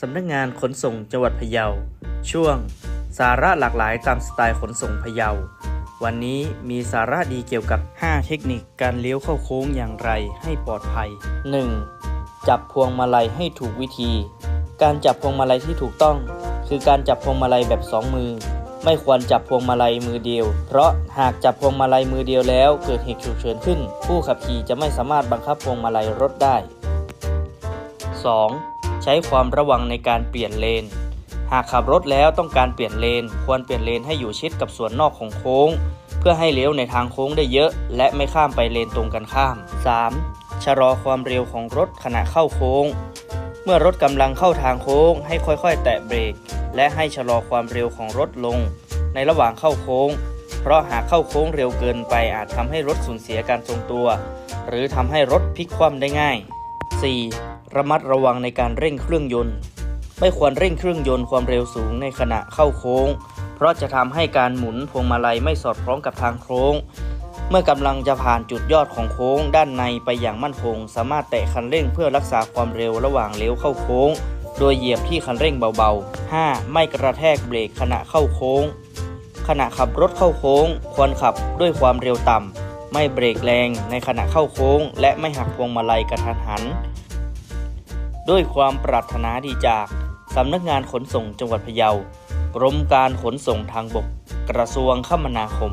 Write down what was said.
สำนักงานขนส่งจังหวัดพะเยา ช่วง สาระหลากหลายตามสไตล์ขนส่งพะเยา วันนี้มีสาระดีเกี่ยวกับ 5 เทคนิคการเลี้ยวเข้าโค้งอย่างไรให้ปลอดภัย 1. จับพวงมาลัยให้ถูกวิธี การจับพวงมาลัยที่ถูกต้อง คือการจับพวงมาลัยแบบสองมือ ไม่ควรจับพวงมาลัยมือเดียว เพราะหากจับพวงมาลัยมือเดียวแล้วเกิดเหตุฉุกเฉินขึ้น ผู้ขับขี่จะไม่สามารถบังคับพวงมาลัยรถได้ 2. ใช้ความระวังในการเปลี่ยนเลน หากขับรถแล้วต้องการเปลี่ยนเลน ควรเปลี่ยนเลนให้อยู่ชิดกับส่วนนอกของโค้ง เพื่อให้เลี้ยวในทางโค้งได้เยอะ และไม่ข้ามไปเลนตรงกันข้าม 3. ชะลอความเร็วของรถขณะเข้าโค้ง เมื่อรถกำลังเข้าทางโค้ง ให้ค่อยๆ แตะเบรก และให้ชะลอความเร็วของรถลง ในระหว่างเข้าโค้ง เพราะหากเข้าโค้งเร็วเกินไปอาจทำให้รถสูญเสียการทรงตัว หรือทำให้รถพลิกคว่ำได้ง่าย 4. ระมัดระวังในการเร่งเครื่องยนต์ ไม่ควรเร่งเครื่องยนต์ความเร็วสูงในขณะเข้าโค้ง เพราะจะทำให้การหมุนพวงมาลัยไม่สอดคล้องกับทางโค้ง เมื่อกำลังจะผ่านจุดยอดของโค้งด้านในไปอย่างมั่นคง สามารถแตะคันเร่งเพื่อรักษาความเร็วระหว่างเลี้ยวเข้าโค้ง โดยเหยียบที่คันเร่งเบาๆ 5. ไม่กระแทกเบรกขณะเข้าโค้ง ขณะขับรถเข้าโค้ง ควรขับด้วยความเร็วต่ำ ไม่เบรกแรงในขณะเข้าโค้ง และไม่หักพวงมาลัยกระทันหัน ด้วยความปรารถนาดีจากสำนักงานขนส่งจังหวัดพะเยากรมการขนส่งทางบก กระทรวงคมนาคม